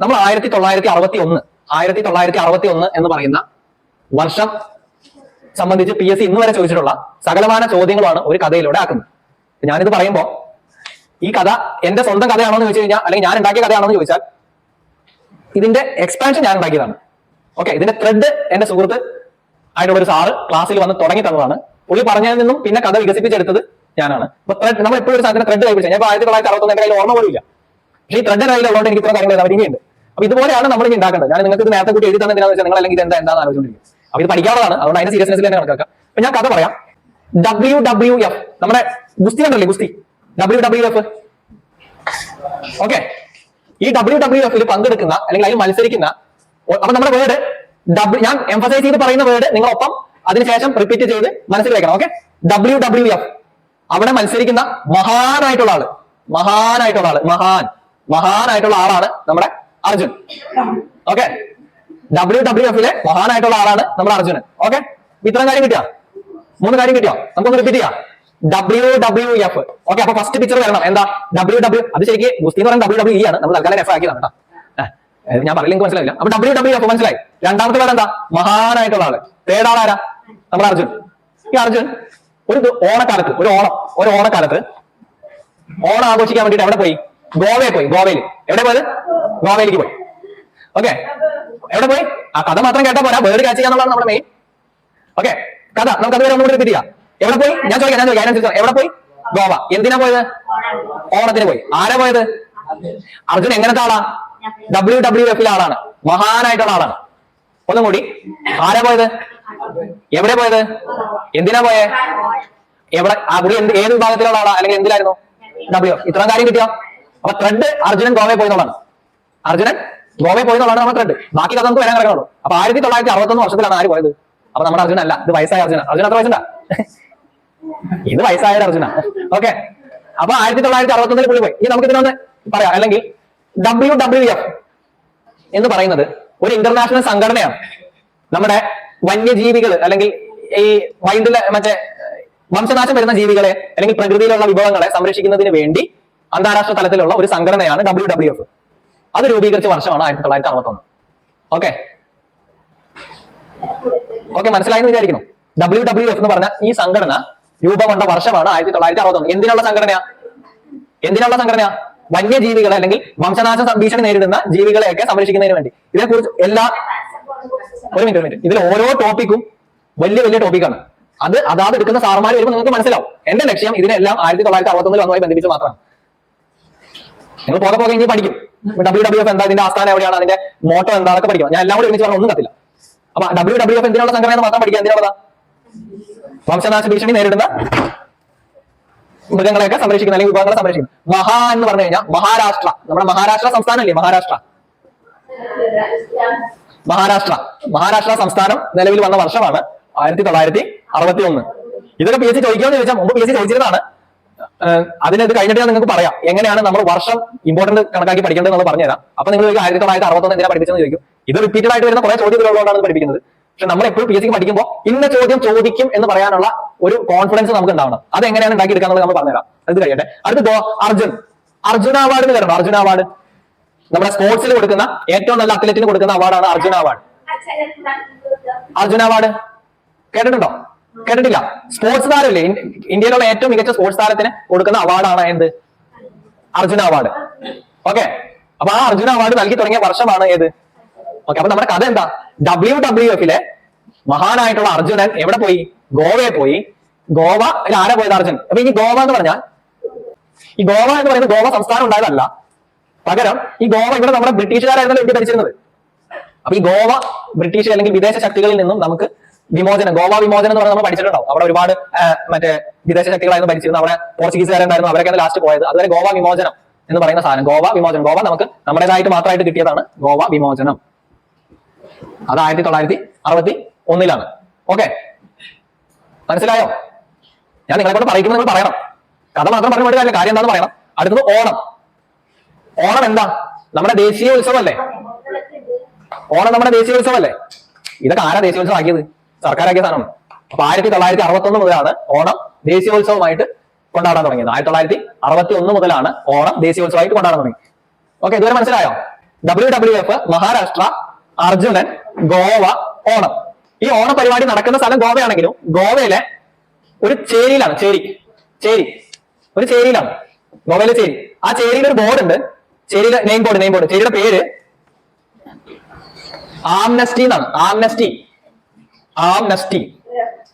നമ്മൾ ആയിരത്തി തൊള്ളായിരത്തി അറുപത്തി ഒന്ന് ആയിരത്തി തൊള്ളായിരത്തി അറുപത്തി ഒന്ന് എന്ന് പറയുന്ന വർഷം സംബന്ധിച്ച് പി എസ് സി ഇന്ന് വരെ ചോദിച്ചിട്ടുള്ള സകലമാന ചോദ്യങ്ങളാണ് ഒരു കഥയിലൂടെ ആക്കുന്നത്. ഞാനിത് പറയുമ്പോൾ ഈ കഥ എന്റെ സ്വന്തം കഥയാണോ എന്ന് ചോദിച്ചു കഴിഞ്ഞാൽ അല്ലെങ്കിൽ ഞാൻ ഉണ്ടാക്കിയ കഥയാണോ എന്ന് ചോദിച്ചാൽ ഇതിന്റെ എക്സ്പാൻഷൻ ഞാൻ ഉണ്ടാക്കിയതാണ്. ഓക്കെ ഇതിന്റെ ത്രെഡ് എന്റെ സുഹൃത്ത് ആയിട്ടുള്ള ഒരു സാറ് ക്ലാസ്സിൽ വന്ന് തുടങ്ങി തന്നതാണ്. പുള്ളി പറഞ്ഞതിൽ നിന്നും പിന്നെ കഥ വികസിപ്പിച്ചെടുത്തത് ഞാനാണ്. അപ്പൊ ത്രെഡ് നമ്മൾ എപ്പോഴും ഒരു സാധനം ത്രെഡ് കൈപിടിച്ച. ഞാൻ ആയിരത്തി തൊള്ളായിരത്തി അറുപത്തൊന്ന് എന്റെ കയ്യിൽ ഓർമ്മ പോലും ഇല്ല. ഈ ത്രെഡ് കയ്യിലുള്ളതുകൊണ്ട് എനിക്ക് ഇത്ര കാര്യങ്ങൾ അവർ ഇനിയുണ്ട് അപ്പൊ ഇതുപോലെയാണ് നമ്മൾ ഇനി ഉണ്ടാക്കുന്നത് ഞാൻ നിങ്ങൾക്ക് ഇത് നേരത്തെ കൂട്ടി എഴുതി തന്നെ എന്തിനാണെന്ന് വെച്ചാൽ നിങ്ങൾ അല്ലെങ്കിൽ എന്താ എന്താണെന്ന് ആലോചിച്ചുകൊണ്ടിരിക്കും അപ്പൊ ഇത് പഠിക്കാവുന്നതാണ്. അതുകൊണ്ട് അതിന്റെ സീരിയസ്നെസ്സിൽ തന്നെ കണക്കാക്കാം. അപ്പൊ ഞാൻ കഥ പറയാം. ഡബ്ല്യു ഡബ്ല്യു എഫ് നമ്മുടെ ഗുസ്തി ഉണ്ടല്ലേ ഗുസ്തി? ഡബ്ല്യു ഡബ്ല്യു എഫ് ഓക്കെ ഈ ഡബ്ല്യു ഡബ്ല്യു എഫിൽ പങ്കെടുക്കുന്ന അല്ലെങ്കിൽ അതിൽ മത്സരിക്കുന്ന അപ്പൊ നമ്മുടെ വേർഡ് ഡബ്ല്യു ഞാൻ എംഫസൈസ് ചെയ്ത് പറയുന്ന വേർഡ് നിങ്ങളൊപ്പം അതിനുശേഷം റിപ്പീറ്റ് ചെയ്ത് മനസ്സിൽ വെക്കണം ഓക്കെ ഡബ്ല്യു ഡബ്ല്യു എഫ് അവിടെ മത്സരിക്കുന്ന മഹാനായിട്ടുള്ള ആൾ. മഹാനായിട്ടുള്ള ആൾ. മഹാൻ. മഹാനായിട്ടുള്ള ആളാണ് നമ്മുടെ അർജുൻ. ഓക്കെ ഡബ്ല്യു ഡബ്ല്യു എഫിലെ മഹാനായിട്ടുള്ള ആളാണ് നമ്മുടെ അർജുനൻ ഓക്കെ ഇത്രയും കാര്യം കിട്ടിയോ? മൂന്ന് കാര്യം കിട്ടിയോ? നമുക്കൊന്ന് റിപ്പീറ്റ് ചെയ്യാം. ഡബ്ല്യു ഡബ്ല്യു എഫ് ഓക്കെ അപ്പൊ ഫസ്റ്റ് പിക്ചർ വരണം. എന്താ? ഡബ്ല്യു ഡബ്ല്യു അത് ശരിക്ക് ഗുസ്തി എന്ന് പറയുന്നത് ഡബ്ല്യു ഡബ്ല്യു ഇ ആണ്. നമ്മൾ തൽക്കാലം എഫ് ആക്കിയതാണ് കേട്ടോ. ഞാൻ പറയില്ല എനിക്ക് മനസ്സിലായില്ല. അപ്പൊ ഡബ്ല്യു ഡബ്ല്യു എഫ് മനസ്സിലായി. രണ്ടാമത്തെ പേര് എന്താ? മഹാനായിട്ടുള്ള ആൾ. തേർഡ് ആളാരാ നമ്മുടെ അർജുൻ. ഈ അർജുൻ ഒരു ഓണക്കാലത്ത് ഒരു ഓണം ഒരു ഓണക്കാലത്ത് ഓണം ആഘോഷിക്കാൻ വേണ്ടിട്ട് എവിടെ പോയി? ഗോവയിൽ പോയി ഗോവയിൽ. എവിടെ പോയത്? ഗോവയിലേക്ക് പോയി. ഓക്കെ എവിടെ പോയി? ആ കഥ മാത്രം കേട്ടാ പോരാ. വേർഡ് കാച്ച് ചെയ്യാന്നുള്ളതാണ് നമ്മുടെ മെയിൻ ഓക്കെ കഥ നമുക്ക് അതുവരെ ഒന്നുകൂടി റിപ്പീറ്റ് എവിടെ പോയി? ഞാൻ ചോദിക്കാം ഞാൻ ചോദിക്കാം. എവിടെ പോയി? ഗോവ. എന്തിനാ പോയത്? ഓണത്തിന് പോയി. ആരാ പോയത്? അർജുൻ എങ്ങനത്തെ ആളാ? ഡബ്ല്യു ഡബ്ല്യു എഫിലെ ആളാണ്. മഹാനായിട്ടുള്ള ആളാണ്. ഒന്നും കൂടി. ആരാ പോയത്? എവിടെ പോയത്? എന്തിനാ പോയേ? എവിടെ? ആ എന്ത് ഏത് വിഭാഗത്തിലുള്ള ആളാ? അല്ലെങ്കിൽ എന്തിലായിരുന്നു? ഡബ്ല്യു ഇത്രയും കാര്യം കിട്ടിയോ? അപ്പൊ ത്രെഡ് അർജുനൻ ഗോവയിൽ പോയി എന്നുള്ളതാണ് അർജുനൻ ഗോവയിൽ പോയി എന്നുള്ളതാണ് നമ്മുടെ ത്രെഡ് ബാക്കി കഥ നമുക്ക് വരാൻ കിടക്കണുള്ളൂ അപ്പൊ ആയിരത്തി തൊള്ളായിരത്തി അറുപത്തൊന്ന് വർഷത്തിലാണ് ആര് പോയത്? അപ്പൊ നമ്മുടെ അർജുന അല്ല ഇത് വയസ്സായ അർജുന. അർജുന എത്ര വയസ്സുണ്ടാ? ഇത് വയസ്സായ അർജുന. ഓക്കെ. അപ്പൊ ആയിരത്തി തൊള്ളായിരത്തി അറുപത്തൊന്നിൽ പുള്ളി പോയി. ഇനി നമുക്ക് ഇതിനൊന്ന് പറയാം. അല്ലെങ്കിൽ ഡബ്ല്യു ഡബ്ല്യു എഫ് എന്ന് പറയുന്നത് ഒരു ഇന്റർനാഷണൽ സംഘടനയാണ്. നമ്മുടെ വന്യജീവികൾ അല്ലെങ്കിൽ ഈ വൈൽഡിലെ മറ്റേ വംശനാശം വരുന്ന ജീവികളെ അല്ലെങ്കിൽ പ്രകൃതിയിലുള്ള വിഭവങ്ങളെ സംരക്ഷിക്കുന്നതിന് വേണ്ടി അന്താരാഷ്ട്ര തലത്തിലുള്ള ഒരു സംഘടനയാണ് ഡബ്ല്യു ഡബ്ല്യു എഫ് അത് രൂപീകരിച്ച വർഷമാണ് ആയിരത്തി തൊള്ളായിരത്തി അറുപത്തൊന്ന്. ഓക്കെ ഓക്കെ മനസ്സിലായെന്ന് വിചാരിക്കുന്നു. ഡബ്ല്യു ഡബ്ല്യു എഫ് എന്ന് പറഞ്ഞ ഈ സംഘടന രൂപം കൊണ്ട വർഷമാണ് ആയിരത്തി തൊള്ളായിരത്തി അറുപത്തൊന്ന്. എന്തിനുള്ള സംഘടനയാ? എന്തിനുള്ള സംഘടന വന്യജീവികളെ അല്ലെങ്കിൽ വംശനാശ ഭീഷണി നേരിടുന്ന ജീവികളെയൊക്കെ സംരക്ഷിക്കുന്നതിന് വേണ്ടി. ഇതിനെക്കുറിച്ച് എല്ലാ ഒരു മിനിറ്റ് ഒരു മിനിറ്റ് ഇതിൽ ഓരോ ടോപ്പിക്കും വലിയ വലിയ ടോപ്പിക്കാണ് അത് അതാത് എടുക്കുന്ന സാറുമാർ വരുമ്പോൾ നിങ്ങൾക്ക് മനസ്സിലാവും. എന്റെ ലക്ഷ്യം ഇതിനെല്ലാം ആയിരത്തി തൊള്ളായിരത്തി അറുപത്തൊന്നിൽ വന്നുമായി ബന്ധിപ്പിച്ച് മാത്രമാണ്. നിങ്ങൾ പോകെ പോകെ ഇനി പഠിക്കും. ഡബ്ല്യൂ ഡബ്ല്യു എഫ് എന്താ ഇതിന്റെ ആസ്ഥാനം എവിടെയാണ്? അതിന്റെ മോട്ടോ എന്താ? അതൊക്കെ പഠിക്കണം ഞാൻ എല്ലാം കൂടി ഒരുമിച്ച് പറഞ്ഞാൽ ഒന്നും കത്തില്ല അപ്പൊ ഡബ്ല്യൂ ഡബ്ല്യു എഫ് എന്തിനുള്ള സംഘടന മാത്രം പഠിക്കുക. എന്തിനുള്ളതാ? വംശനാശ ഭീഷണി നേരിടുന്ന മൃഗങ്ങളെയൊക്കെ സംരക്ഷിക്കുന്ന അല്ലെങ്കിൽ വിഭവങ്ങളെ സംരക്ഷിക്കുന്നു. മഹാ എന്ന് പറഞ്ഞു കഴിഞ്ഞാൽ മഹാരാഷ്ട്ര. നമ്മുടെ മഹാരാഷ്ട്ര സംസ്ഥാനമല്ലേ മഹാരാഷ്ട്ര. മഹാരാഷ്ട്ര. മഹാരാഷ്ട്ര സംസ്ഥാനം നിലവിൽ വന്ന വർഷമാണ് ആയിരത്തി തൊള്ളായിരത്തി അറുപത്തി ഒന്ന് ഇതൊക്കെ പി എസ് സി ചോദിക്കുമെന്ന് ചോദിച്ചാൽ മുമ്പ് പി എസ് സി ചോദിച്ചിരുന്നതാണ്. ഏഹ് അതിന് ഇത് കഴിഞ്ഞിട്ട് നിങ്ങൾക്ക് പറയാം. എങ്ങനെയാണ് നമ്മൾ വർഷം ഇമ്പോർട്ടന്റ് കണക്കാക്കി പഠിക്കേണ്ടത് പറഞ്ഞു പറഞ്ഞുതരാം. അപ്പൊ നിങ്ങൾ ആയിരത്തി തൊള്ളായിരത്തി അറുപത്തൊന്ന് എന്തിനാ പഠിപ്പിച്ചെന്ന് ചോദിക്കും. ഇത് റിപ്പീറ്റഡ് ആയിട്ട് വരുന്ന കുറെ ചോദ്യങ്ങളുള്ളതാണ് പഠിപ്പിക്കുന്നത്. പക്ഷെ നമ്മൾ എപ്പോഴും പി എസ് സിക്ക് പഠിക്കുമ്പോൾ ഇന്ന ചോദ്യം ചോദിക്കും എന്ന് പറയാനുള്ള ഒരു കോൺഫിഡൻസ് നമുക്ക് ഉണ്ടാവണം. അത് എങ്ങനെയാണ് ഉണ്ടാക്കി എടുക്കാന്നുള്ളത് നമ്മൾ പറഞ്ഞുതരാം. അത് കഴിയട്ടെ. അടുത്ത് ദോ അർജുൻ. അർജുന അവാർഡ് വരണം അർജുന അവാർഡ് നമ്മുടെ സ്പോർട്സിൽ കൊടുക്കുന്ന ഏറ്റവും നല്ല അത്ലറ്റിന് കൊടുക്കുന്ന അവാർഡാണ് അർജുന അവാർഡ് അർജുന അവാർഡ് കേട്ടിട്ടുണ്ടോ? കേട്ടിട്ടില്ല. സ്പോർട്സ് താരമില്ലേ ഇന്ത്യയിലുള്ള ഏറ്റവും മികച്ച സ്പോർട്സ് താരത്തിന് കൊടുക്കുന്ന അവാർഡാണ് എന്ത്? അർജുന അവാർഡ് ഓക്കെ അപ്പൊ ആ അർജുന അവാർഡ് നൽകി തുടങ്ങിയ വർഷമാണ് ഏത്? ഓക്കെ അപ്പൊ നമ്മുടെ കഥ എന്താ? ഡബ്ല്യു ഡബ്ല്യു എഫിലെ മഹാനായിട്ടുള്ള അർജുനൻ എവിടെ പോയി? ഗോവയെ പോയി. ഗോവ ആരാ പോയത് അർജുൻ? അപ്പൊ ഇനി ഗോവ എന്ന് പറഞ്ഞാൽ ഈ ഗോവ എന്ന് പറയുന്നത് ഗോവ സംസ്ഥാനം ഉണ്ടായതല്ല. പകരം ഈ ഗോവ ഇവിടെ നമ്മുടെ ബ്രിട്ടീഷുകാരായിരുന്നല്ലോ ഇന്ത്യ ഭരിച്ചിരുന്നത്. അപ്പൊ ഈ ഗോവ ബ്രിട്ടീഷ് അല്ലെങ്കിൽ വിദേശ ശക്തികളിൽ നിന്നും നമുക്ക് വിമോചനം ഗോവ വിമോചനം എന്ന് പറഞ്ഞാൽ നമ്മൾ പഠിച്ചിട്ടുണ്ടാവും. അവിടെ ഒരുപാട് മറ്റേ വിദേശ ശക്തികളായിരുന്നു ഭരിച്ചിരുന്നത്. അവിടെ പോർച്ചുഗീസുകാരുണ്ടായിരുന്നു. അവരൊക്കെയാണ് ലാസ്റ്റ് പോയത്. അതുവരെ ഗോവ വിമോചനം എന്ന് പറയുന്ന സാധനം. ഗോവ വിമോചനം. ഗോവ നമുക്ക് നമ്മുടേതായിട്ട് മാത്രമായിട്ട് കിട്ടിയതാണ് ഗോവ വിമോചനം. അത് ആയിരത്തി തൊള്ളായിരത്തി അറുപത്തി ഒന്നിലാണ് ഓക്കെ മനസ്സിലായോ? ഞാൻ നിങ്ങളെ കൊണ്ട് പറയുമ്പോൾ നിങ്ങൾ പറയണം. കഥ മാത്രം പറഞ്ഞു കാര്യം എന്താണെന്ന് പറയണം. അടുത്തത് ഓണം. ഓണം എന്താ? നമ്മുടെ ദേശീയ ഉത്സവമല്ലേ ഓണം നമ്മുടെ ദേശീയ ഉത്സവമല്ലേ ഇതൊക്കെ ആരാ ദേശീയ ഉത്സവം ആക്കിയത് സർക്കാരാക്കിയ സാധനമാണ് അപ്പൊ ആയിരത്തി തൊള്ളായിരത്തി അറുപത്തി ഒന്ന് മുതലാണ് ഓണം ദേശീയോത്സവമായിട്ട് കൊണ്ടാടാൻ തുടങ്ങിയത്. ആയിരത്തി തൊള്ളായിരത്തി അറുപത്തി ഒന്ന് മുതലാണ് ഓണം ദേശീയോത്സവമായിട്ട് കൊണ്ടാടാൻ തുടങ്ങി. ഓക്കെ ഇതുവരെ മനസ്സിലായോ? W W F Maharashtra Arjunan Goa Onam. ഈ ഓണ പരിപാടി നടക്കുന്ന സ്ഥലം ഗോവയാണെങ്കിലും ഗോവയിലെ ഒരു ചേരിയിലാണ് ചേരി. ചേരി. ഒരു ചേരിയിലാണ്. ഗോവയിലെ ചേരി. ആ ചേരിയിൽ ഒരു ബോർഡ് ഉണ്ട് ചേരിയിലെ നെയിം ബോർഡ് നെയിം ബോർഡ് ചേരിയുടെ പേര് ആംനസ്റ്റി എന്നാണ്. ആംനസ്റ്റി. ആംനസ്റ്റി.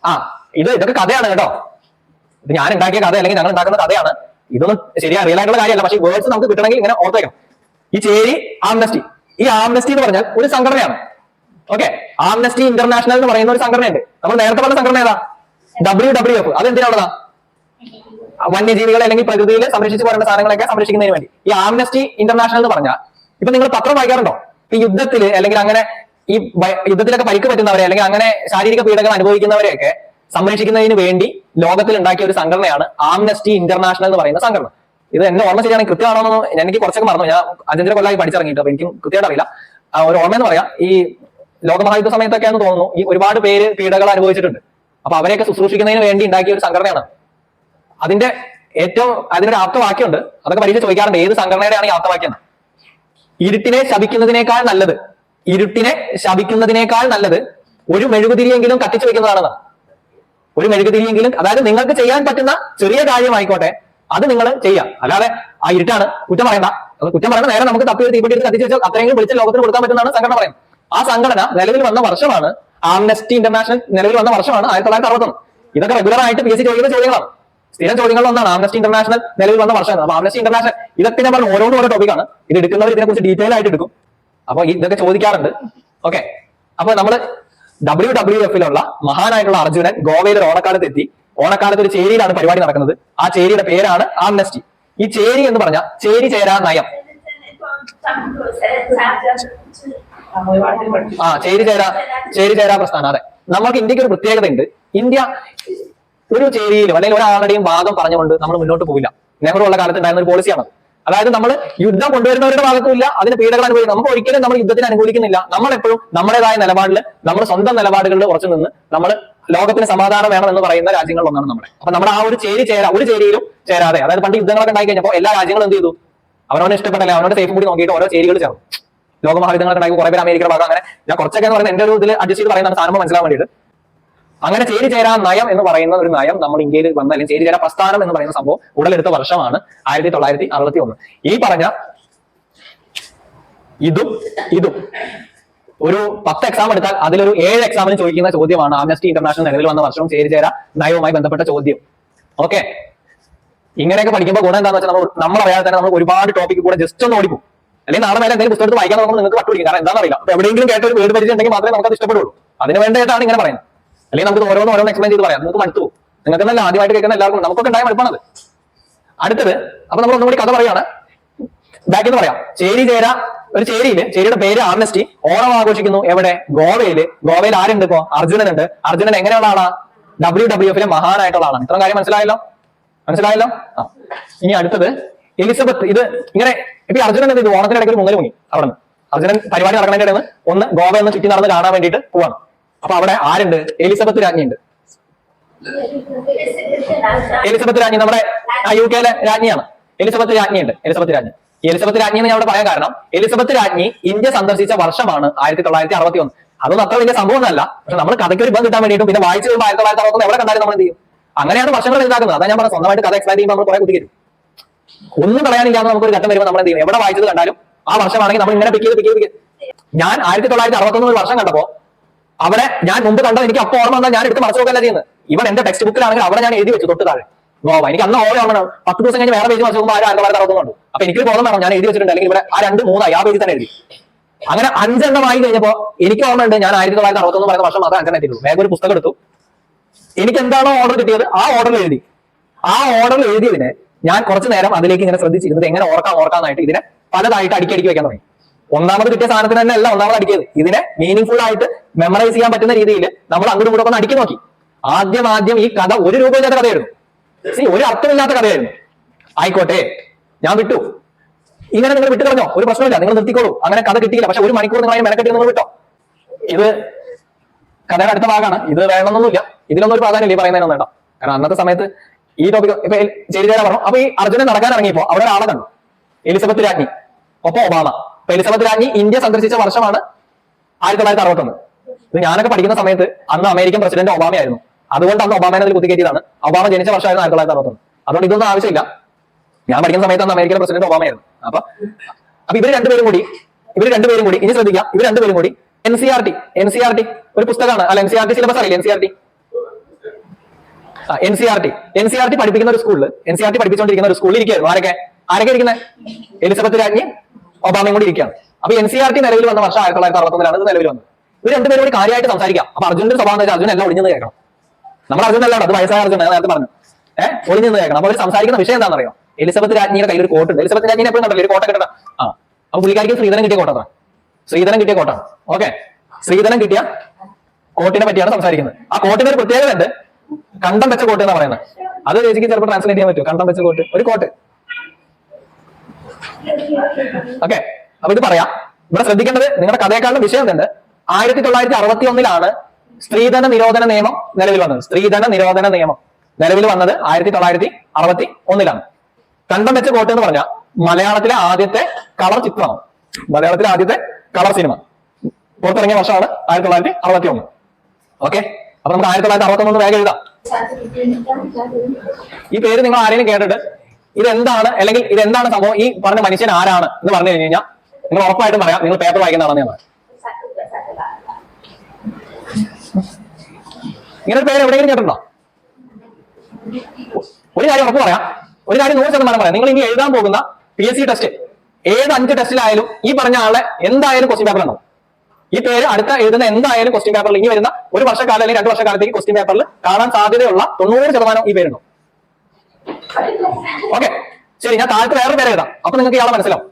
ആ ഇത് ഇതൊക്കെ കഥയാണ് കേട്ടോ. ഇത് ഞാൻ ഉണ്ടാക്കിയ കഥ അല്ലെങ്കിൽ ഞങ്ങൾ ഉണ്ടാക്കുന്ന കഥയാണ്. ഇതൊന്നും ശരിയാ റിയൽ ആയിട്ടുള്ള കാര്യമല്ല. പക്ഷേ വേർഡ്സ് നമുക്ക് കിട്ടണമെങ്കിൽ ഇങ്ങനെ ഓർത്തേക്കാം ഈ ചേരി ആംനസ്റ്റി. ഈ ആംനസ്റ്റി എന്ന് പറഞ്ഞാൽ ഒരു സംഘടനയാണ്. ഓക്കെ? ആംനസ്റ്റി ഇന്റർനാഷണൽ എന്ന് പറയുന്ന ഒരു സംഘടനയുണ്ട്. നമ്മൾ നേരത്തെ പറഞ്ഞ സംഘടന ഏതാ? ഡബ്ല്യു ഡബ്ല്യു എഫ് അത് എന്തിനാണുള്ളതാ വന്യജീവികളെ അല്ലെങ്കിൽ പ്രകൃതിയിൽ സംരക്ഷിച്ചു പോരേണ്ട സാധനങ്ങളൊക്കെ സംരക്ഷിക്കുന്നതിന് വേണ്ടി. ഈ ആംനസ്റ്റി ഇന്റർനാഷണൽ എന്ന് പറഞ്ഞാൽ ഇപ്പൊ നിങ്ങൾ പത്രം വായിക്കാറുണ്ടോ? ഈ യുദ്ധത്തിൽ അല്ലെങ്കിൽ അങ്ങനെ ഈ യുദ്ധത്തിലൊക്കെ പരിക്ക് പറ്റുന്നവരെ അല്ലെങ്കിൽ അങ്ങനെ ശാരീരിക പീഡകൾ അനുഭവിക്കുന്നവരെയൊക്കെ സംരക്ഷിക്കുന്നതിന് വേണ്ടി ലോകത്തിൽ ഉണ്ടാക്കിയ ഒരു സംഘടനയാണ് ആംനസ്റ്റി ഇന്റർനാഷണൽ എന്ന് പറയുന്ന സംഘടന. ഇത് എന്നെ ഓർമ്മ ശരിയാണെങ്കിൽ കൃത്യമാണോ എന്ന് എനിക്ക് കുറച്ചൊക്കെ മറന്നു. ഞാൻ അഞ്ചഞ്ചര കൊല്ലമായി പഠിച്ചിറങ്ങിയിട്ട് അപ്പൊ എനിക്കും കൃത്യമായിട്ട് അറിയില്ല ഒരു ഓർമ്മ എന്ന് പറയാം ഈ ലോകമഹായുദ്ധ സമയത്തൊക്കെയാണെന്ന് തോന്നുന്നു ഈ ഒരുപാട് പേര് പീഡകൾ അനുഭവിച്ചിട്ടുണ്ട്. അപ്പൊ അവരെയൊക്കെ ശുശ്രൂഷിക്കുന്നതിന് വേണ്ടി ഉണ്ടാക്കിയ ഒരു സംഘടനയാണ്. അതിന്റെ ഏറ്റവും അതിനൊരു ആപ്തവാക്യമുണ്ട് അതൊക്കെ പരീക്ഷ ചോദിക്കാറുണ്ട് ഏത് സംഘടനയുടെയാണ് ഈ ആപ്തവാക്യം. ഇരുട്ടിനെ ശപിക്കുന്നതിനേക്കാൾ നല്ലത് ഇരുട്ടിനെ ശപിക്കുന്നതിനേക്കാൾ നല്ലത് ഒരു മെഴുകുതിരിയെങ്കിലും കത്തിച്ചു വെക്കുന്നതാണെന്ന്. ഒരു മെഴുകുതിരിയെങ്കിലും അതായത് നിങ്ങൾക്ക് ചെയ്യാൻ പറ്റുന്ന ചെറിയ കാര്യമായിക്കോട്ടെ അത് നിങ്ങൾ ചെയ്യാം അല്ലാതെ ആ ഇരുട്ടാണ് കുറ്റം പറയണ്ട. കുറ്റം പറയണ നേരെ നമുക്ക് തപ്പി തീപ്പെട്ടി എടുത്ത് കത്തിച്ചു വെച്ചാൽ അത്രയെങ്കിലും വിളിച്ച് ലോകത്തിന് കൊടുക്കാൻ പറ്റുന്നതാണ് സംഘടന പറയുന്നത്. ആ സംഘടന നിലവിൽ വന്ന വർഷമാണ് ആംനസ്റ്റി ഇന്റർനാഷണൽ നിലവിൽ വന്ന വർഷമാണ് ആയിരത്തി തൊള്ളായിരത്തി അറുപത്തൊന്ന് ഇതൊക്കെ റെഗുലർ ആയിട്ട് പി എസ് സി ചോദിക്കുന്ന ചോദ്യങ്ങളാണ്. സ്ഥിരം ചോദ്യങ്ങളിൽ ഒന്നാണ് ആംനസ്റ്റി ഇന്റർനാഷണൽ നിലവിൽ വന്ന വർഷമാണ് അപ്പൊ ആംനസ്റ്റി ഇന്റർനാഷണൽ ഇതൊക്കെ ഞാൻ പറഞ്ഞ ഓരോന്നും ഓരോ ടോപ്പിക്കാണ് ഇത് എടുക്കുന്നവർ ഇതിനെക്കുറിച്ച് ഡീറ്റെയിൽ ആയിട്ട് എടുക്കും. അപ്പൊ ഇതൊക്കെ ചോദിക്കാറുണ്ട്. ഓക്കെ അപ്പൊ നമ്മൾ ഡബ്ല്യു ഡബ്ല്യു എഫിലുള്ള മഹാനായിട്ടുള്ള അർജുനൻ ഗോവയിൽ ഓണക്കാലത്ത് എത്തി ഓണക്കാലത്ത് ഒരു ചേരിയിലാണ് പരിപാടി നടക്കുന്നത്. ആ ചേരിയുടെ പേരാണ് ആംനസ്റ്റി. ഈ ചേരി എന്ന് പറഞ്ഞ ചേരി ചേരാ നയം. ആ ചേരി ചേരാ ചേരി ചേരാ പ്രസ്ഥാനം. അതെ. നമുക്ക് ഇന്ത്യയ്ക്ക് ഒരു പ്രത്യേകത ഉണ്ട് ഇന്ത്യ ഒരു ചേരിയിലും അല്ലെങ്കിൽ ഒരാളുടെയും വാദം പറഞ്ഞുകൊണ്ട് നമ്മൾ മുന്നോട്ട് പോകില്ല നെഹ്റു ഉള്ള കാലത്ത് ഉണ്ടായിരുന്ന ഒരു പോളിസിയാണ് അതായത് നമ്മൾ യുദ്ധം കൊണ്ടുവരുന്നവരുടെ ഭാഗത്തുമില്ല അതിന് പീഡകൾ അനുഭവിക്കും നമുക്ക് ഒരിക്കലും നമ്മൾ യുദ്ധത്തിന് അനുകൂലിക്കുന്നില്ല. നമ്മൾ എപ്പോഴും നമ്മുടേതായ നിലപാടിൽ നമ്മുടെ സ്വന്തം നിലപാടുകളിൽ ഉറച്ചു നിന്ന് നമ്മൾ ലോകത്തിന് സമാധാനം വേണം എന്ന് പറയുന്ന രാജ്യങ്ങളിലൊന്നാണ് നമ്മുടെ അപ്പൊ നമ്മുടെ ആ ഒരു ചേരി ചേരാ ഒരു ചേരിയിലും ചേരാതെ അതായത് പണ്ട് യുദ്ധങ്ങളൊക്കെ ഉണ്ടായി കഴിഞ്ഞപ്പോൾ എല്ലാ രാജ്യങ്ങളും എന്ത് ചെയ്തു? അവരോട് ഇഷ്ടപ്പെട്ടല്ലേ? അവനോട് സേഫ് കൂടി നോക്കിയിട്ട് ഓരോ ചേരികൾ ചേർന്നു. ലോകമഹായുദ്ധങ്ങളൊക്കെ ഉണ്ടായി കുറെ പേര് അമേരിക്കയുടെ ഭാഗം അങ്ങനെ ഞാൻ കുറച്ചൊക്കെ എന്ന് പറയുന്നത് എന്റെ ഒരു ഇതിൽ അഡ്ജസ്റ്റ് ചെയ്ത് പറയുന്നതാണ് സാധനം മനസ്സിലാൻ വേണ്ടിയിട്ട്. അങ്ങനെ ചേരി ചേരാ നയം എന്ന് പറയുന്ന ഒരു നയം നമ്മൾ ഇന്ത്യയിൽ വന്ന അല്ലെങ്കിൽ ചേരി ചേരാ പ്രസ്ഥാനം എന്ന് പറയുന്ന സംഭവം ഉടലെടുത്ത വർഷമാണ് ആയിരത്തി തൊള്ളായിരത്തി അറുപത്തി ഒന്ന് ഈ പറഞ്ഞ ഇതും ഇതും. ഒരു പത്ത് എക്സാം എടുത്താൽ അതിലൊരു ഏഴ് എക്സാമിന് ചോദിക്കുന്ന ചോദ്യമാണ് ആംനസ്റ്റി ഇന്റർനാഷണൽ നിലവിൽ വന്ന വർഷവും ചേരി ചേരാ നയവുമായി ബന്ധപ്പെട്ട ചോദ്യം. ഓക്കെ ഇങ്ങനെയൊക്കെ പഠിക്കുമ്പോൾ ഗുണം എന്താണെന്ന് വെച്ചാൽ നമ്മൾ നമ്മൾ അറിയാതെ തന്നെ നമ്മൾ ഒരുപാട് ടോപ്പിക്ക് കൂടെ ജസ്റ്റ് ഒന്ന് ഓടിക്കും അല്ലെങ്കിൽ നാളെ മേലെ എന്തെങ്കിലും പുസ്തകത്ത് വായിക്കാൻ നോക്കുമ്പോൾ നിങ്ങൾക്ക് പട്ടുപിടിക്കും കാരണം എന്താണെന്നറിയില്ല. അപ്പൊ എവിടെയെങ്കിലും കേട്ട ഒരു വീട് പരിചയം ഉണ്ടെങ്കിൽ മാത്രമേ നമുക്ക് അത് ഇഷ്ടപ്പെടുള്ളൂ. അതിന് വേണ്ടിയിട്ടാണ് ഇങ്ങനെ പറയുന്നത്. അല്ലെങ്കിൽ നമുക്ക് ഓരോന്ന് ഓരോന്ന് എക്സ്പ്ലെയിൻ ചെയ്ത് പറയാം. നമുക്ക് മടുത്തു നിങ്ങൾക്ക് തന്നെ ആദ്യമായിട്ട് കേൾക്കുന്ന എല്ലാവർക്കും നമുക്കൊക്കെ ഉണ്ടായ മടുപ്പാണത് അടുത്തത് അപ്പൊ നമ്മൾ ഒന്നുകൂടി കഥ പറയാണ് ബാക്കിൽ നിന്ന് പറയാം. ചേരി ചേര ഒരു ചേരിയിൽ ചേരിയുടെ പേര് ആംനസ്റ്റി ഓണം ആഘോഷിക്കുന്നു. എവിടെ? ഗോവയിൽ. ഗോവയിൽ ആരുണ്ട് ഇപ്പോ? അർജുനൻ ഉണ്ട് അർജുനൻ എങ്ങനെയുള്ള ആളാ? ഡബ്ല്യു ഡബ്ല്യു എഫിലെ മഹാനായിട്ടുള്ള ആളാണ്. ഇത്രയും കാര്യം മനസ്സിലായല്ലോ? മനസ്സിലായല്ലോ? ആ. ഇനി അടുത്തത് എലിസബത്ത്. ഇത് ഇങ്ങനെ ഇപ്പൊ അർജുനൻ എന്ത് ചെയ്തു? ഓണത്തിന്റെ ഇടയ്ക്ക് ഒരു മുങ്ങൽ മുങ്ങി അവിടെ നിന്ന് അർജുനൻ പരിപാടി നടക്കുന്നതിന്റെ ഇടയിൽ ഒന്ന് ഗോവ എന്ന് ചുറ്റി നടന്ന് കാണാൻ വേണ്ടിയിട്ട് പോവാണ്. അപ്പൊ അവിടെ ആരുണ്ട്? എലിസബത്ത് രാജ്ഞിയുണ്ട്. എലിസബത്ത് രാജ്ഞി നമ്മുടെ യു കെയിലെ രാജ്ഞിയാണ്. എലിസബത്ത് രാജ്ഞിയുണ്ട്. എലിസബത്ത് രാജ്ഞി. എലിസബത്ത് രാജ്ഞി എന്ന് ഞാൻ അവിടെ പറയാൻ കാരണം എലിസബത്ത് രാജ്ഞി ഇന്ത്യ സന്ദർശിച്ച വർഷമാണ് ആയിരത്തി തൊള്ളായിരത്തി അറുപത്തി ഒന്ന് അതൊന്നും അത്ര വലിയ സംഭവം അല്ല പക്ഷെ നമ്മൾ കഥയ്ക്ക് ഒരു ബന്ധം കിട്ടാൻ വേണ്ടിയിട്ടും പിന്നെ വായിച്ചു ആയിരത്തി തൊള്ളായിരത്തി അറുപത്തി എവിടെ കണ്ടാലും നമ്മൾ എന്ത് ചെയ്യും? അങ്ങനെയാണ് വർഷങ്ങൾ ഇതാക്കുന്നത് അതാ ഞാൻ പറഞ്ഞത്. സ്വന്തമായിട്ട് കഥ എക്സ്പ്ലൈൻ ചെയ്യുമ്പോൾ നമ്മൾ കുറെ കുത്തിക്കരും ഒന്നും പറയാനില്ലാതെ നമുക്ക് ഒരു ഘട്ടം വരുമ്പോൾ നമ്മൾ എന്ത് ചെയ്യും? എവിടെ വായിച്ചത് കണ്ടാലും ആ വർഷമാണെങ്കിൽ നമ്മൾ ഇങ്ങനെ പിക്ക് ചെയ്ത് പിക്ക് ചെയ്ത് ഞാൻ ആയിരത്തി തൊള്ളായിരത്തി അറുപത്തൊന്ന് വർഷം കണ്ടപ്പോ അവിടെ ഞാൻ മുമ്പ് കണ്ടത് എനിക്ക് അപ്പൊ ഓർമ്മ വന്നാൽ ഞാൻ എടുത്ത് മറച്ചു നോക്കല്ല ചെയ്യുന്നത്. ഇവൻ എന്റെ ടെക്സ്റ്റ് ബുക്കിലാണെങ്കിൽ അവിടെ ഞാൻ എഴുതി വെച്ചു തൊട്ട് താഴെ. ഗോവ എനിക്ക് അന്ന് ഓരോ ഓർമ്മ പത്ത് ദിവസം കഴിഞ്ഞ് വേറെ പേജ് മറിച്ച് നോക്കുമ്പോൾ ആരും ആയിരത്തി തൊള്ളായിരത്തി അപ്പൊ എനിക്ക് വേണം ഞാൻ എഴുതി വെച്ചിട്ടുണ്ട് അല്ലെങ്കിൽ ഇവിടെ ആ രണ്ട് മൂന്ന് ആ പേജിൽ തന്നെ എഴുതി. അങ്ങനെ അഞ്ചെണ്ണം ആയി കഴിഞ്ഞപ്പോ എനിക്ക് ഓർമ്മയുണ്ട് ഞാൻ ആയിരത്തി തൊള്ളായിരത്തി അറുപത്തൊന്ന് വർഷം മാത്രമേ അഞ്ചെണ്ണം എത്തിയുള്ളൂ വേഗം ഒരു പുസ്തകം എടുത്തു. എനിക്ക് എന്താണോ ഓർഡർ കിട്ടിയത് ആ ഓർഡറിൽ എഴുതി. ആ ഓർഡറിൽ എഴുതിയതിനെ ഞാൻ കുറച്ചു നേരം അതിലേക്ക് ഇങ്ങനെ ശ്രദ്ധിച്ചിരുന്നത് എങ്ങനെ ഓർക്കാം ഓർക്കാന്നായിട്ട് ഇതിനെ പലതായിട്ട് അടിക്കടിക്ക് അടുക്കി വെക്കാൻ തുടങ്ങി. ഒന്നാമത് കിട്ടിയ സാധനത്തിന് തന്നെ അല്ല ഒന്നാമത് അടിക്കിയത്. ഇതിനെ മീനിങ് ആയിട്ട് മെമ്മറൈസ് ചെയ്യാൻ പറ്റുന്ന രീതിയിൽ നമ്മൾ അങ്ങോട്ട് കൂടെ ഒന്ന് നോക്കി. ആദ്യം ആദ്യം ഈ കഥ ഒരു രൂപമില്ലാത്ത കഥയായിരുന്നു. See, ഒരു അർത്ഥമില്ലാത്ത കഥയായിരുന്നു. ആയിക്കോട്ടെ ഞാൻ വിട്ടു. ഇങ്ങനെ നിങ്ങൾ വിട്ടു കളഞ്ഞോ ഒരു പ്രശ്നമില്ല നിങ്ങൾ നിർത്തിക്കോളൂ. അങ്ങനെ കഥ കിട്ടിയില്ല. പക്ഷെ ഒരു മണിക്കൂർ നിങ്ങൾ മെനക്കെട്ടി നിങ്ങൾ വിട്ടോ. ഇത് കഥയുടെ അടുത്ത ഭാഗമാണ്. ഇത് വേണമെന്നൊന്നുമില്ല. ഇതിലൊന്നും ഒരു പ്രാധാന്യം ഈ പറയുന്നതിനൊന്നും കേട്ടോ. കാരണം അന്നത്തെ സമയത്ത് ഈ ടോപ്പിക് ഇപ്പൊ ചെറിയ പറഞ്ഞു. അപ്പൊ ഈ അർജുനൻ നടക്കാൻ ഇറങ്ങിയപ്പോ അവിടെ ഒരാളെ കണ്ടു. എലിസബത്ത് രാജ്ഞി ഒപ്പം ഒബാമ. എലിസബത്ത് രാജ്ഞി ഇന്ത്യ സന്ദർശിച്ച വർഷമാണ് ആയിരത്തി തൊള്ളായിരത്തി അറുപത്തൊന്ന്. ഇത് ഞാനൊക്കെ പഠിക്കുന്ന സമയത്ത് അന്ന് അമേരിക്കൻ പ്രസിഡന്റ് ഒബാമയായിരുന്നു അതുകൊണ്ട് അന്ന് ഒബാമനെ അതിൽ കുത്തിക്കയറ്റിയതാണ് ഒബാമ ജനിച്ച വർഷമായിരുന്നു ആയിരത്തി തൊള്ളായിരത്തി അറുപത്തൊന്ന്. അതുകൊണ്ട് ഇതൊന്നും ആവശ്യമില്ല. ഞാൻ പഠിക്കുന്ന സമയത്ത് അന്ന് അമേരിക്കൻ പ്രസിഡന്റ് ഒബാമ ആയിരുന്നു. അപ്പൊ അപ്പൊ ഇവർ രണ്ടുപേരും കൂടി ഇവർ രണ്ടുപേരും കൂടി ഇനി ശ്രദ്ധിക്കാം ഇവർ രണ്ടുപേരും കൂടി N C R T N C R T ഒരു പുസ്തകമാണ്. അല്ല N C R T syllabus അറിയില്ല? N C R T N C R T N C R T പഠിപ്പിക്കുന്ന ഒരു സ്കൂളിൽ എൻ സി ആർ ടി പഠിപ്പിച്ചുകൊണ്ടിരിക്കുന്ന ഒരു സ്കൂളിൽ ഇരിക്കുകയായിരുന്നു. ആരൊക്കെ? ആരൊക്കെ ഇരിക്കുന്നത് എലിസബത്ത് രാജ്ഞി ഒബാമയും കൂടി ഇരിക്കുകയാണ്. അപ്പൊ എൻ സി ആർ ടി നിലവിൽ വന്ന വർഷം ആയിരത്തി തൊള്ളായിരത്തി അറുപത്തൊന്നിലാണ് ഇത് നിലവിൽ വന്നത്. ഇവർ രണ്ടുപേരും കൂടി കാര്യമായിട്ട് സംസാരിക്കാം. അപ്പൊ അർജുനന്റെ സ്വഭാവം വെച്ചാൽ അർജുൻ എല്ലാം ഒളിഞ്ഞെന്ന് കേൾക്കണം. നമ്മൾ അർജുൻ അല്ല അത് വയസ്സായ അർജുൻ നേരത്തെ പറഞ്ഞു. ഏഹ് ഒളിഞ്ഞത് കേൾക്കണം. അപ്പൊ അവർ സംസാരിക്കുന്ന വിഷയം എന്താണെന്നറിയോ? എലിസബത്ത് രാജ്ഞിയുടെ കയ്യിൽ ഒരു കോട്ടുണ്ട്. എലിസബത്ത് രാജ്ഞിനെ എപ്പോഴും കണ്ടല്ലോ ഒരു കോട്ട കിട്ടണം ആ. അപ്പൊ പുള്ളിക്കാരിക്ക് ശ്രീധരൻ കിട്ടിയ കോട്ട ശ്രീധരൻ കിട്ടിയ കോട്ടാണ് ഓക്കെ. ശ്രീധരൻ കിട്ടിയ കോട്ടിനെ പറ്റിയാണ് സംസാരിക്കുന്നത്. ആ കോട്ടിന് ഒരു പ്രത്യേകത ഉണ്ട് കണ്ടം വെച്ച കോട്ട് എന്ന് പറയുന്നത്. അത് ചേച്ചിക്ക് ചിലപ്പോൾ ട്രാൻസ്ലേറ്റ് ചെയ്യാൻ പറ്റും കണ്ടം വെച്ച കോട്ട്. ഒരു കോട്ട്. ഓക്കെ അപ്പൊ ഇത് പറയാം. ഇവിടെ ശ്രദ്ധിക്കേണ്ടത് നിങ്ങളുടെ കഥയെക്കാളും വിഷയം എന്തുണ്ട്? ആയിരത്തി തൊള്ളായിരത്തി അറുപത്തി ഒന്നിലാണ് സ്ത്രീധന നിരോധന നിയമം നിലവിൽ വന്നത്. സ്ത്രീധന നിരോധന നിയമം നിലവിൽ വന്നത് ആയിരത്തി തൊള്ളായിരത്തി അറുപത്തി ഒന്നിലാണ് കണ്ടം വെച്ച കോട്ട് എന്ന് പറഞ്ഞാൽ മലയാളത്തിലെ ആദ്യത്തെ കളർ ചിത്രമാണ്. മലയാളത്തിലെ ആദ്യത്തെ കളർ സിനിമ പുറത്തിറങ്ങിയ വർഷമാണ് ആയിരത്തി തൊള്ളായിരത്തി അറുപത്തി ഒന്ന് ഓക്കെ അപ്പൊ നമുക്ക് ആയിരത്തി തൊള്ളായിരത്തി അറുപത്തി ഒന്ന് വേഗം എഴുതാം. ഈ പേര് നിങ്ങൾ ആരെങ്കിലും കേട്ടിട്ട് ഇതെന്താണ്? അല്ലെങ്കിൽ ഇതെന്താണ് സംഭവം? ഈ പറഞ്ഞ മനുഷ്യൻ ആരാണ് എന്ന് പറഞ്ഞു കഴിഞ്ഞു കഴിഞ്ഞാൽ നിങ്ങൾ ഉറപ്പായിട്ടും പറയാം നിങ്ങൾ പേപ്പർ വായിക്കുന്നതാണെന്ന് ഞാൻ പറയാം. ഇങ്ങനെ പേര് എവിടെയെങ്കിലും കേട്ടിട്ടുണ്ടോ? ഒരു കാര്യം ഉറപ്പ് പറയാം. ഒരു കാര്യം നൂറ് ശതമാനം പറയാം. നിങ്ങൾ ഇനി എഴുതാൻ പോകുന്ന പി എസ് സി ടെസ്റ്റ് ഏത് അഞ്ച് ടെസ്റ്റിലായാലും ഈ പറഞ്ഞ ആളെ എന്തായാലും ക്വസ്റ്റ്യൻ പേപ്പർ ഉണ്ടാവും ഈ പേര് അടുത്ത എഴുതുന്ന എന്തായാലും ക്വസ്റ്റ്യൻ പേപ്പറിൽ ഇനി വരുന്ന ഒരു വർഷക്കാലം അല്ലെങ്കിൽ രണ്ട് വർഷക്കാലത്തേക്ക് ക്വസ്റ്റ്യൻ പേപ്പറിൽ കാണാൻ സാധ്യതയുള്ള തൊണ്ണൂറ് ശതമാനം ഈ പേരുണ്ടാവും ഓക്കെ ശരി ഞാൻ താഴത്ത് വേറെ പേര് എഴുതാം. അപ്പൊ നിങ്ങൾക്ക് ഇയാളെ മനസ്സിലാവും.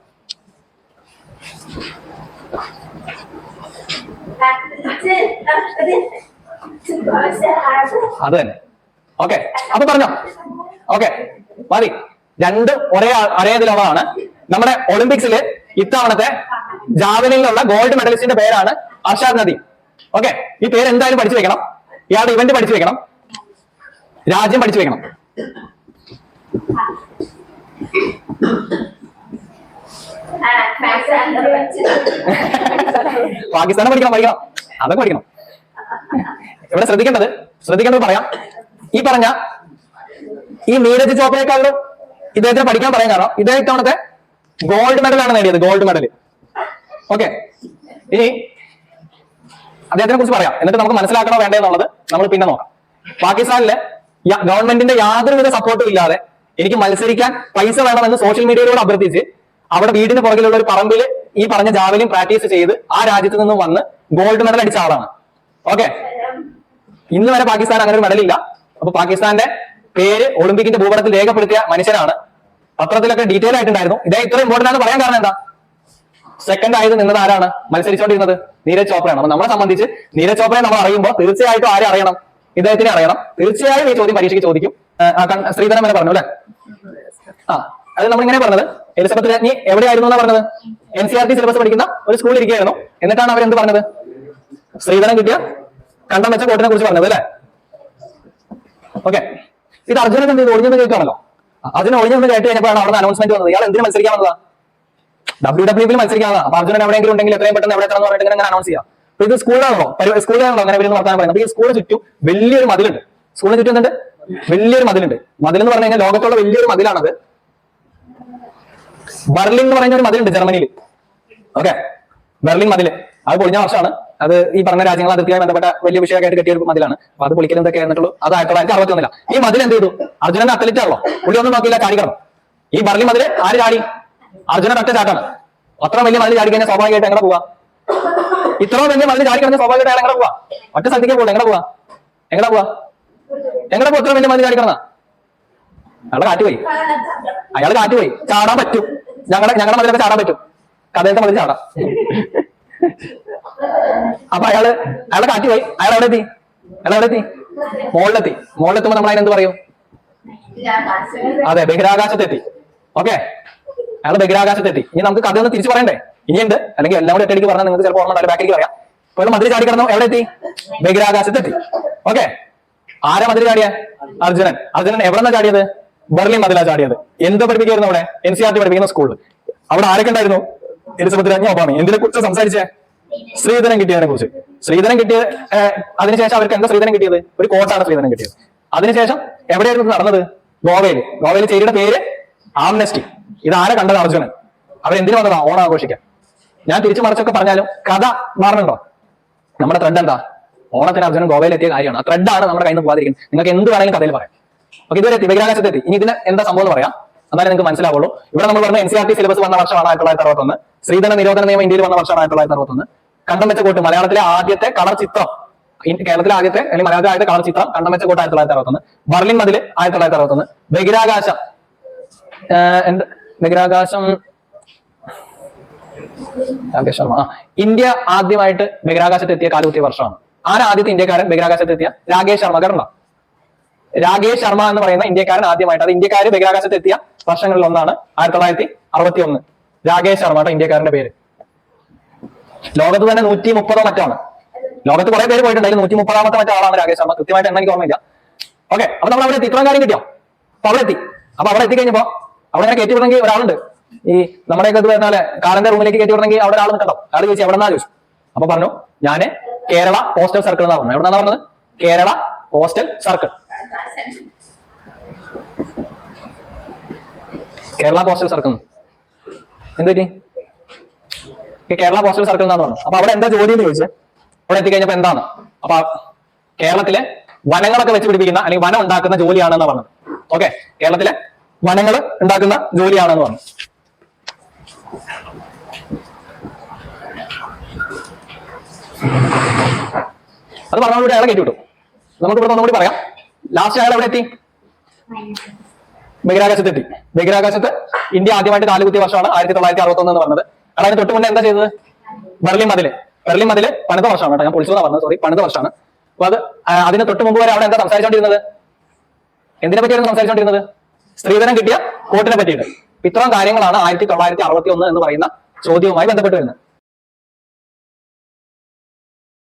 അത് തന്നെ. ഓക്കെ അപ്പൊ പറഞ്ഞോ. ഓക്കെ മതി. രണ്ട് ഒരേ ഒരേ ഇതിലുള്ളതാണ്. നമ്മുടെ ഒളിമ്പിക്സിൽ ഇത്തവണത്തെ ജാവലിനിലുള്ള ഗോൾഡ് മെഡലിസ്റ്റിന്റെ പേരാണ് അർഷാദ് നദി. ഓക്കെ ഈ പേര് എന്തായാലും പഠിച്ചു വെക്കണം. ഇയാളുടെ ഇവന്റ് പഠിച്ചു വെക്കണം. രാജ്യം പഠിച്ചു വെക്കണം. പാകിസ്ഥാനെ പഠിക്കണം പഠിക്കണം. അതൊക്കെ പഠിക്കണം. ഇവിടെ ശ്രദ്ധിക്കേണ്ടത് ശ്രദ്ധിക്കേണ്ടത് പറയാം. ഈ പറഞ്ഞ ഈ നീരജ് ചോപ്രയെക്കാളും ഇദ്ദേഹത്തിന് പഠിക്കാൻ പറയാൻ കാരണം ഇദ്ദേഹം ഇത്തവണത്തെ ഗോൾഡ് മെഡലാണ് നേടിയത് ഗോൾഡ് മെഡൽ ഓക്കെ ഇനി അദ്ദേഹത്തിനെ കുറിച്ച് പറയാം. എന്നിട്ട് നമുക്ക് മനസ്സിലാക്കണോ വേണ്ടേ നമ്മൾ പിന്നെ നോക്കാം. പാകിസ്ഥാനിലെ ഗവൺമെന്റിന്റെ യാതൊരുവിധ സപ്പോർട്ടും ഇല്ലാതെ എനിക്ക് മത്സരിക്കാൻ പൈസ വേണമെന്ന് സോഷ്യൽ മീഡിയയിലൂടെ അഭ്യർത്ഥിച്ച് അവിടെ വീടിന് പുറകിലുള്ള ഒരു പറമ്പിൽ ഈ പറഞ്ഞ ജാവലിൻ പ്രാക്ടീസ് ചെയ്ത് ആ രാജ്യത്ത് നിന്ന് വന്ന് ഗോൾഡ് മെഡൽ അടിച്ച ആളാണ്. ഓക്കെ ഇന്ന് വരെ പാകിസ്ഥാൻ അങ്ങനെ ഒരു മെഡലില്ല അപ്പൊ പാകിസ്ഥാന്റെ പേര് ഒളിമ്പിക്കിന്റെ ഭൂപടത്തിൽ രേഖപ്പെടുത്തിയ മനുഷ്യനാണ്. പത്രത്തിലൊക്കെ ഡീറ്റെയിൽ ആയിട്ടുണ്ടായിരുന്നു. ഇതേ ഇത്ര ഇമ്പോർട്ടന്റ് ആണ്. പറയാൻ കാരണം എന്താ? സെക്കൻഡ് ആയത് നിന്നത് ആരാണ്? മത്സരിച്ചുകൊണ്ടിരുന്നത് നീരജ് ചോപ്രയാണ്. അപ്പൊ നമ്മളെ സംബന്ധിച്ച് നീരജ് ചോപ്രയെ നമ്മൾ അറിയുമ്പോൾ തീർച്ചയായിട്ടും ആരെ അറിയണം? ഇദ്ദേഹത്തിനെ അറിയണം. തീർച്ചയായും ഈ ചോദ്യം പരീക്ഷയ്ക്ക് ചോദിക്കും. കൺ- വരെ പറഞ്ഞു അല്ലെ? ആ അത് നമ്മൾ ഇങ്ങനെ പറഞ്ഞത്. എലിസബത്ത് രാജ്ഞി എവിടെയായിരുന്നു എന്നാ പറഞ്ഞത്? N C R T syllabus പഠിക്കുന്ന ഒരു സ്കൂളിൽ ഇരിക്കുകയായിരുന്നു. എന്നിട്ടാണ് അവർ എന്ത് പറഞ്ഞത്? ശ്രീധരം കിട്ടിയ കണ്ടം വെച്ച കോട്ടിനെ കുറിച്ച് പറഞ്ഞത് അല്ലേ? ഓക്കെ ഇത് അർജുനൻ എന്ത് ഒളിഞ്ഞെന്ന് കേൾക്കുകയാണല്ലോ. അർജുന ഒളിഞ്ഞെന്ന് കേട്ട് കഴിഞ്ഞപ്പോഴാണ് അവിടെ അനൗൺസ്മെന്റ് വന്നത്. ഇയാൾ എന്തിനു മത്സരിക്കാൻ വന്നതാ? ഡബ്ല്യൂ ഡബ്ല്യൂയിൽ മത്സരിക്കാതെ അപ്പൊ അർജുനൻ എവിടെയെങ്കിലും ഉണ്ടെങ്കിൽ എത്രയും പെട്ടെന്ന് എവിടെ എത്തണം എന്ന് പറഞ്ഞിട്ട് ഇങ്ങനെ അനൗൺസ് ചെയ്യാം. അപ്പൊ ഇത് സ്കൂളിലാണല്ലോ സ്കൂളിലാണല്ലോ അങ്ങനെ വരുന്ന വർത്താനം പറയുന്നത്. അപ്പൊ ഈ സ്കൂളിന് ചുറ്റും വലിയൊരു മതിലുണ്ട്. സ്കൂളിന് ചുറ്റും എന്തുണ്ട്? വലിയൊരു മതിലുണ്ട്. മതിൽ എന്ന് പറഞ്ഞു കഴിഞ്ഞാൽ ലോകത്തുള്ള വലിയൊരു മതിലാണത്. ബർലിൻ എന്ന് പറയുന്ന ഒരു മതിലുണ്ട് ജർമ്മനിയിൽ. ഓക്കെ? ബെർലിൻ മതിൽ. അത് പൊളിഞ്ഞ വർഷമാണ്. അത് ഈ പറഞ്ഞ രാജ്യങ്ങൾ അതിർത്തിയായി ബന്ധപ്പെട്ട വലിയ വിഷയമായിട്ട് കെട്ടിയ ഒരു മതിലാണ്. അപ്പൊ അത് പൊളിക്കലും ആയിരുന്നുള്ളൂ? അത് ആയിരത്തി തൊള്ളായിരത്തി അറുപത്തി ഒന്നില്ല ഈ മതിൽ എന്ത് ചെയ്തു? അർജുനന്റെ അത്ലറ്റ് ആണല്ലോ. പുള്ളി ഒന്നും നോക്കിയില്ല കിടന്നു. ഈ ബർലിൻ മതിൽ ആര് ചാടി? അർജുനൻ ഒറ്റ ചാട്ടാണ്. അത്ര വലിയ മതിൽ ചാടി കഴിഞ്ഞാൽ സ്വാഭാവികമായിട്ട് എങ്ങനെ പോവാ? ഇത്ര വലിയ മതിൽ ചാടി കഴിഞ്ഞാൽ സ്വാഭാവികമായിട്ട് എങ്ങനെ പോവാ? ഒറ്റ സ്ഥലത്തേക്ക് പോകുള്ളൂ എങ്ങനെ പോവാ? എങ്ങനെ പോവാ? എങ്ങനെ പുത്രം എന്നെ മതി കിടന്ന? അയാളെ കാറ്റ് പോയി. അയാൾ കാറ്റ് പോയി. ചാടാൻ പറ്റും. ഞങ്ങളുടെ ഞങ്ങളുടെ മതിലൊക്കെ ചാടാൻ പറ്റും. കഥയത്തെ മതി ചാടാം. അപ്പൊ അയാൾ അയാളെ കാറ്റുപോയി അയാൾ എവിടെ എത്തി? അയാൾ എവിടെ എത്തി? മുകളിലെത്തി മുകളിലെത്തുമ്പോ നമ്മൾ അതിനെന്ത് പറയും? അതെ ബഹിരാകാശത്തെത്തി. ഓക്കെ? അയാൾ ബഹിരാകാശത്തെത്തി. ഇനി നമുക്ക് കഥ ഒന്ന് തിരിച്ചു പറയണ്ടേ? ഇനിയുണ്ട്. അല്ലെങ്കിൽ എല്ലാം കൂടെ എട്ടടിക്ക് പറഞ്ഞാൽ നിങ്ങൾക്ക് ചിലപ്പോൾ ഓർമ്മ ഉണ്ടാവില്ല. ബാക്കിലേക്ക് പറയാം. അപ്പോൾ മതിൽ ചാടിക്കിടന്നു എവിടെ എത്തി? ബഹിരാകാശത്തെത്തി. ഓക്കെ? ആരാ മതിൽ ചാടിയ? അർജുനൻ. അർജുനൻ എവിടെന്നാ ചാടിയത്? ബെർലിൻ മതിലാ ചാടിയത്. എന്ത് പഠിപ്പിക്കായിരുന്നു അവിടെ? എൻ സി ആർ ടി പഠിപ്പിക്കുന്ന സ്കൂളിൽ അവിടെ ആരൊക്കെ ഉണ്ടായിരുന്നു? എലിസബത്ത് രാജ്ഞി ഒബാമ. എന്തിനെ കുറിച്ച് സംസാരിച്ചേ? ശ്രീധരൻ കിട്ടിയതിനെ കുറിച്ച്. ശ്രീധരൻ കിട്ടിയ അതിനുശേഷം അവർക്ക് എന്താ ശ്രീധരൻ കിട്ടിയത്? ഒരു കോട്ടാണ് ശ്രീധരൻ കിട്ടിയത്. അതിനുശേഷം എവിടെയായിരുന്നു നടന്നത്? ഗോവയിൽ. ഗോവയിൽ ചേരിയുടെ പേര് ആംനസ്റ്റി. ഇത് ആരെ കണ്ടത് അർജുനൻ? അവരെന്തിനു വന്നതാ? ഓണം ഞാൻ തിരിച്ചു മറിച്ചൊക്കെ പറഞ്ഞാലും കഥ മാറണുണ്ടോ? നമ്മുടെ ട്രെൻഡ് എന്താ? ഓണത്തിന് അർജുനൻ ഗോവയിൽ എത്തിയ കാര്യമാണ് ആ ത്രെഡാണ് നമ്മുടെ കയ്യിൽ നിന്ന് പോകാതിരിക്കുന്നത്. നിങ്ങൾക്ക് എന്ത് വേണമെങ്കിലും കഥയിൽ പറയാം. ഓക്കെ ഇതുവരെ എത്തി ഇനി ഇതിന് എന്താ സംഭവം എന്ന് പറയാം. എന്നാലേ നിങ്ങൾക്ക് മനസ്സിലാവുള്ളൂ. ഇവിടെ നമ്മൾ പറഞ്ഞ N C R T syllabus വന്ന വർഷമാണ് ആയിരത്തി തൊള്ളായിരത്തി അറുപത്തൊന്ന്. ശ്രീധന നിരോധന നിയമം ഇന്ത്യയിൽ വന്ന വർഷമാണ് ആയിരത്തി തൊള്ളായിരത്തി അറുപത്തൊന്ന്. കണ്ടം കോട്ട് മലയാളത്തിലെ ആദ്യത്തെ കളർ ചിത്രം. കേരളത്തിലെ ആദ്യത്തെ അല്ലെങ്കിൽ മലയാളത്തിലെ ആദ്യത്തെ കളർ ചിത്രം കണ്ടം കോട്ട് ആയിരത്തി തൊള്ളായിരത്തി അറുപത്തൊന്ന്. ബർലിൻ മതിൽ ആയിരത്തി തൊള്ളായിരത്തി അറുപത്തൊന്ന്. ബഹിരാകാശം. ബഹിരാകാശം. ഇന്ത്യ ആദ്യമായിട്ട് ബഹിരാകാശത്ത് എത്തിയ കാലുകുത്തിയ വർഷമാണ്. ആരാ ആദ്യത്തെ ഇന്ത്യക്കാരൻ ബഹിരാകാശത്തെത്തിയ? രാകേഷ് ശർമ്മ കർമ്മ രാകേഷ് ശർമ്മ എന്ന് പറയുന്ന ഇന്ത്യക്കാരൻ ആദ്യമായിട്ട്. അത് ഇന്ത്യക്കാർ ബഹിരാകാശത്ത് എത്തിയ വർഷങ്ങളിൽ ഒന്നാണ് ആയിരത്തി തൊള്ളായിരത്തി അറുപത്തി ഒന്ന് രാകേഷ് ശർമ്മ കേട്ടോ ഇന്ത്യക്കാരന്റെ പേര്. ലോകത്ത് തന്നെ നൂറ്റി മുപ്പതോ മറ്റാണ് ലോകത്ത് കുറെ പേര് പോയിട്ടുണ്ട്. അതിൽ നൂറ്റി മുപ്പതാമത്തെ മറ്റേ ആളാണ് രാകേഷ് ശർമ്മ. കൃത്യമായിട്ട് എന്നെനിക്ക് ഓർമ്മയില്ല. ഓക്കെ അപ്പൊ നമ്മൾ അവിടെ ഇത്രയും കാര്യം കിട്ടിയോ അപ്പൊ അവിടെ എത്തി. അപ്പൊ അവിടെ എത്തിക്കഴിഞ്ഞപ്പോ അവിടെ ഇങ്ങനെ കയറ്റി വിടണമെങ്കിൽ ഒരാളുണ്ട്. ഈ നമ്മുടെയൊക്കെ ഇത് പറഞ്ഞാൽ കാറിന്റെ റൂമിലേക്ക് കയറ്റി വിടണമെങ്കിൽ അവിടെ ഒരാൾ നിൽക്കണ്ടോ? അയാൾ ചോദിച്ചു എവിടെ നിന്നാ ചോദിച്ചു. അപ്പൊ പറഞ്ഞു ഞാൻ കേരള പോസ്റ്റൽ സർക്കിൾ എന്നാണ് പറഞ്ഞത് എവിടെ നിന്നാ പറഞ്ഞത്? Kerala postal circle Kerala postal circle എന്ത് പറ്റി? കേരള പോസ്റ്റൽ സർക്കിൾ എന്നാണ് പറഞ്ഞത് അപ്പൊ അവിടെ എന്താ ജോലി എന്ന് ചോദിച്ചത് അവിടെ എത്തിക്കഴിഞ്ഞപ്പോ എന്താണ്? അപ്പൊ കേരളത്തിലെ വനങ്ങളൊക്കെ വെച്ച് പിടിപ്പിക്കുന്ന അല്ലെങ്കിൽ വനം ഉണ്ടാക്കുന്ന ജോലിയാണെന്ന് പറഞ്ഞത്. ഓക്കെ കേരളത്തിലെ വനങ്ങൾ ഉണ്ടാക്കുന്ന ജോലിയാണെന്ന് പറഞ്ഞു. അത് പറഞ്ഞോട് അയാളെ കയറ്റി വിട്ടു. നമുക്ക് ഇവിടെ ഒന്നുകൂടി പറയാം. ലാസ്റ്റ് അയാൾ എവിടെ എത്തി? ബഹിരാകാശത്ത് എത്തി ബഹിരാകാശത്ത് ഇന്ത്യ ആദ്യമായിട്ട് കാലുകുത്തിയ വർഷമാണ്. ആയിരത്തി തൊള്ളായിരത്തി അറുപത്തി ഒന്ന് എന്ന് പറഞ്ഞത്. അതായത് തൊട്ട് മുന്നേ എന്താ ചെയ്തത്? ബെർലിൻ മതിൽ. ബെർലിൻ മതിൽ പണിത വർഷമാണ് കേട്ടോ. ഞാൻ പൊളിച്ചു എന്നാ പറഞ്ഞത്. സോറി പണിത വർഷമാണ്. അപ്പൊ അത് അതിന് തൊട്ട് മുമ്പ് വരെ അവിടെ എന്താ സംസാരിച്ചോണ്ടിരുന്നത്? എന്തിനെ പറ്റിയാണ് സംസാരിച്ചോണ്ടിരുന്നത്? സ്ത്രീധനം കിട്ടിയ കോട്ടിനെ പറ്റിയിട്ട്. ഇത്രയും കാര്യങ്ങളാണ് ആയിരത്തി തൊള്ളായിരത്തി അറുപത്തി ഒന്ന് എന്ന് പറയുന്ന ചോദ്യവുമായി ബന്ധപ്പെട്ട് വരുന്നത്